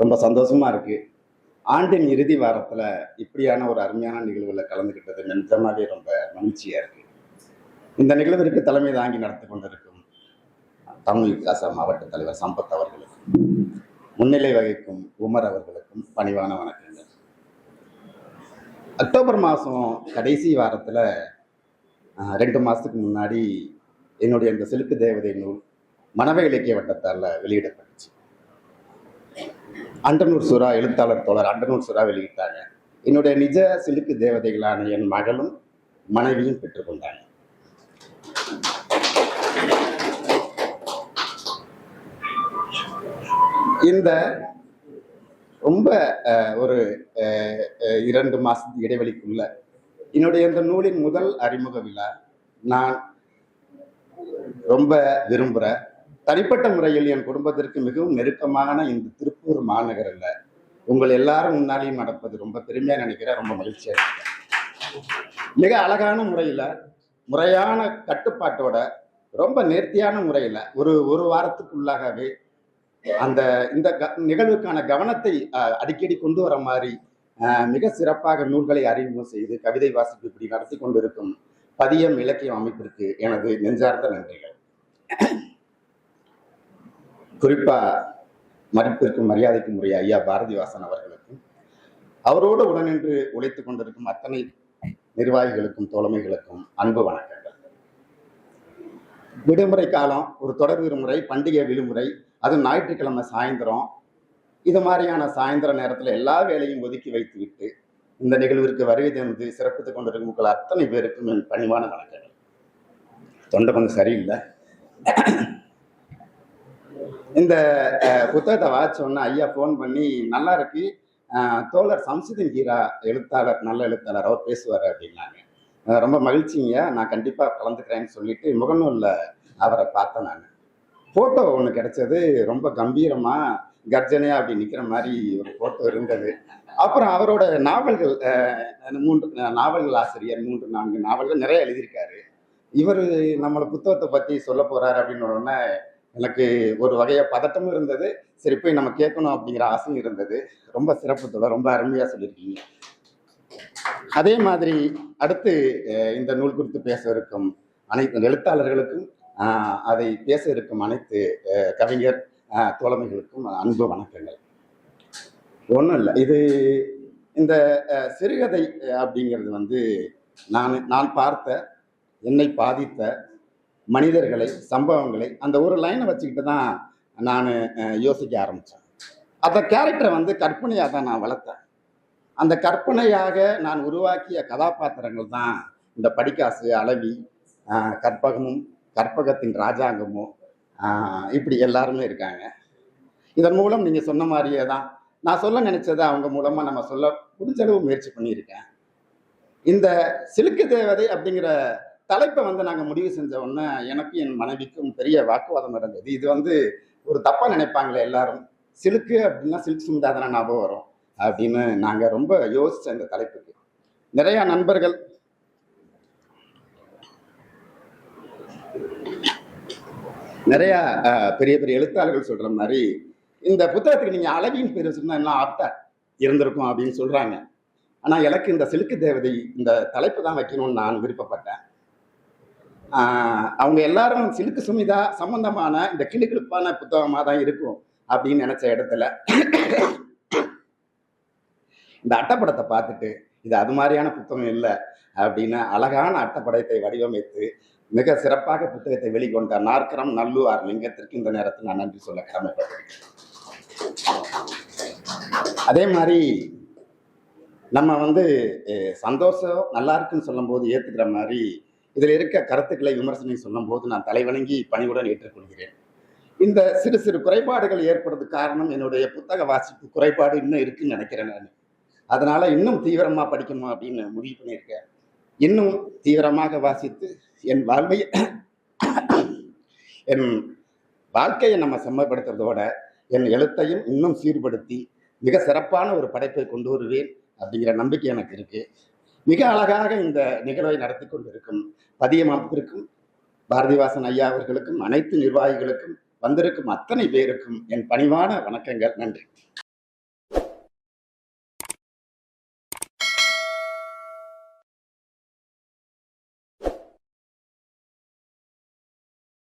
ரொம்ப சந்தோஷமா இருக்கு. ஆண்டின் இறுதி வாரத்துல இப்படியான ஒரு அருமையான நிகழ்வுல கலந்துக்கிட்டது நிஜமாவே ரொம்ப மகிழ்ச்சியா இருக்கு. இந்த நிகழ்விற்கு தலைமை தாங்கி நடத்தி கொண்டிருக்கும் தமிழ் விகாச மாவட்ட தலைவர் சம்பத் அவர்களுக்கும் முன்னிலை வகிக்கும் உமர் அவர்களுக்கும் பணிவான வணக்கங்கள். அக்டோபர் மாதம் கடைசி வாரத்தில் ரெண்டு மாதத்துக்கு முன்னாடி என்னுடைய இந்த சிலுக்கு தேவதை நூல் மனவ இலக்கிய வட்டத்தால் வெளியிடப்பட்டுச்சு. அண்டனூர் சுறா எழுத்தாளர் தோழர் அண்டனூர் சுறா வெளியிட்டாங்க. என்னுடைய நிஜ சிலுக்கு தேவதைகளான என் மகளும் மனைவியும் பெற்றுக்கொண்டாங்க. இந்த ரொம்ப ஒரு இரண்டு மாசத்து இடைவெளிக்குள்ள என்னுடைய இந்த நூலின் முதல் அறிமுக விழா நான் ரொம்ப விரும்புகிற தனிப்பட்ட முறையில் என் குடும்பத்திற்கு மிகவும் நெருக்கமான இந்த திருப்பூர் மாநகரில் உங்கள் எல்லாரும் முன்னாலையும் நடப்பது ரொம்ப பெருமையாக நினைக்கிறேன். ரொம்ப மகிழ்ச்சியாக இருக்கேன் மிக அழகான முறையில் முறையான கட்டுப்பாட்டோட ரொம்ப நேர்த்தியான முறையில் ஒரு ஒரு வாரத்துக்குள்ளாகவே அந்த இந்த க- நிகழ்வுக்கான கவனத்தை அடிக்கடி கொண்டு வர மாதிரி மிக சிறப்பாக நூல்களை அறிமுகம் செய்து கவிதை வாசிப்பு இப்படி நடத்தி கொண்டிருக்கும் பதியம் இலக்கியம் அமைப்பிற்கு எனது நெஞ்சார்ந்த நன்றிகள். குறிப்பா மதிப்பிற்கும் மரியாதைக்கும் உரிய ஐயா பாரதிவாசன் அவர்களுக்கும் அவரோடு உடனின்று உழைத்துக் கொண்டிருக்கும் அத்தனை நிர்வாகிகளுக்கும் தோழமைகளுக்கும் அன்பு வணக்கங்கள். விடுமுறை காலம் ஒரு தொடர் விடுமுறை பண்டிகை விடுமுறை அது ஞாயிற்றுக்கிழமை சாயந்தரம். இது மாதிரியான சாயந்தர நேரத்தில் எல்லா வேலையும் ஒதுக்கி வைத்துவிட்டு இந்த நிகழ்விற்கு வருகை தந்து சிறப்பித்துக் கொண்டிருக்கும் உங்கள் அத்தனை பேருக்கும் என் பணிவான வணக்கங்கள். தொண்டை கொஞ்சம் சரியில்லை. இந்த புத்தகத்தை வாசிச்சோன்னா ஐயா ஃபோன் பண்ணி நல்லா இருக்கு. தோழர் சம்சுதன் ஹீரா எழுத்தாளர் நல்ல எழுத்தாளர் அவர் பேசுவார் அப்படின்னாங்க. ரொம்ப மகிழ்ச்சிங்க. நான் கண்டிப்பாக கலந்துக்கிறேன்னு சொல்லிட்டு முகநூலில் அவரை பார்த்தேன் நான். ஃபோட்டோ ஒன்று கிடைச்சது. ரொம்ப கம்பீரமாக கர்ஜனையாக அப்படி நிற்கிற மாதிரி ஒரு ஃபோட்டோ இருந்தது. அப்புறம் அவரோட நாவல்கள் மூன்று நாவல்கள் ஆசிரியர் மூன்று நான்கு நாவல்கள் நிறைய எழுதியிருக்காரு. இவர் நம்மளை புத்தகத்தை பற்றி சொல்ல போகிறார் அப்படின்னு உடனே எனக்கு ஒரு வகைய பதட்டமும் இருந்தது. சரி போய் நம்ம கேட்கணும் அப்படிங்கிற ஆசையும் இருந்தது. ரொம்ப சிறப்புத்தோட ரொம்ப அருமையாக சொல்லியிருக்கீங்க. அதே மாதிரி அடுத்து இந்த நூல் குறித்து பேச இருக்கும் அனைத்து எழுத்தாளர்களுக்கும் அதை பேச இருக்கும் அனைத்து கவிஞர் தோழமைகளுக்கும் அன்பு வணக்கங்கள். ஒன்றும் இல்லை. இது இந்த சிறுகதை அப்படிங்கிறது வந்து நான் நான் பார்த்த என்னை பாதித்த மனிதர்களை சம்பவங்களை அந்த ஒரு லைனை வச்சுக்கிட்டு தான் நான் யோசிக்க ஆரம்பித்தேன் அந்த கேரக்டரை வந்து கற்பனையாக தான் நான் வளர்த்தேன். அந்த கற்பனையாக நான் உருவாக்கிய கதாபாத்திரங்கள் தான் இந்த படிக்காசு அளவி கற்பகமும் கற்பகத்தின் ராஜாங்கமும் இப்படி எல்லாருமே இருக்காங்க. இதன் மூலம் நீங்கள் சொன்ன மாதிரியே தான் நான் சொல்ல நினச்சதை அவங்க மூலமாக நம்ம சொல்ல முடிஞ்சளவு முயற்சி பண்ணியிருக்கேன். இந்த சிலுக்கு தேவதை அப்படிங்கிற தலைப்பை வந்து நாங்கள் முடிவு செஞ்ச உடனே எனக்கும் என் மனைவிக்கும் பெரிய வாக்குவாதம் நடந்தது இது வந்து ஒரு தப்பாக நினைப்பாங்களே எல்லாரும். சிலுக்கு அப்படின்னா சில்க் சுமிதா ஞாபகம் வரும் அப்படின்னு நாங்கள் ரொம்ப யோசித்த இந்த தலைப்புக்கு. நிறையா நண்பர்கள். நிறையா பெரிய பெரிய எழுத்தாளர்கள் சொல்கிற மாதிரி இந்த புத்தகத்துக்கு நீங்கள் அளவின் பேர் வச்சிருந்தா எல்லாம் ஆப்டா இருந்திருக்கும் அப்படின்னு சொல்கிறாங்க ஆனால் எனக்கு இந்த சிலுக்கு தேவதை இந்த தலைப்பு தான் வைக்கணும்னு நான் விருப்பப்பட்டேன். அவங்க எல்லாரும் சிலுக்கு சுமிதா சம்பந்தமான இந்த கிளுகிழுப்பான புத்தகமாக தான் இருக்கும் அப்படின்னு நினைச்ச இடத்துல இந்த அட்டப்படத்தை பார்த்துட்டு இது அது மாதிரியான புத்தகம் இல்லை அப்படின்னு அழகான அட்டைப்படத்தை வடிவமைத்து மிக சிறப்பாக புத்தகத்தை வெளிக்கொண்ட நாற்கரம் நல்லூர் லிங்கத்திற்கு இந்த நேரத்தில் நான் நன்றி சொல்ல கடமைப்பட்டிருக்கேன் அதே மாதிரி நம்ம வந்து சந்தோஷம் நல்லா இருக்குன்னு சொல்லும்போது ஏற்றுக்கிற மாதிரி இதில் இருக்க கருத்துக்களை விமர்சனம் சொல்லும்போது நான் தலைவணங்கி பணிவுடன் ஏற்றுக்கொள்கிறேன். இந்த சிறு சிறு குறைபாடுகள் ஏற்படுறது காரணம் என்னுடைய புத்தக வாசிப்பு குறைபாடு இன்னும் இருக்குன்னு நினைக்கிறேன் நான். அதனால இன்னும் தீவிரமா படிக்கணும் அப்படின்னு முடிவு பண்ணியிருக்கேன். இன்னும் தீவிரமாக வாசித்து என் வாழ்வையை என் வாழ்க்கையை நம்ம செம்மப்படுத்துறதோட என் எழுத்தையும் இன்னும் சீர்படுத்தி மிக சிறப்பான ஒரு படைப்பை கொண்டு வருவேன் அப்படிங்கிற நம்பிக்கை எனக்கு இருக்குது மிக அழகாக இந்த நிகழ்வை நடத்தி கொண்டிருக்கும் பதியம் பாரதிவாசன் ஐயா அவர்களுக்கும் அனைத்து நிர்வாகிகளுக்கும் வந்திருக்கும் அத்தனை பேருக்கும் என் பணிவான வணக்கங்கள். நன்றி.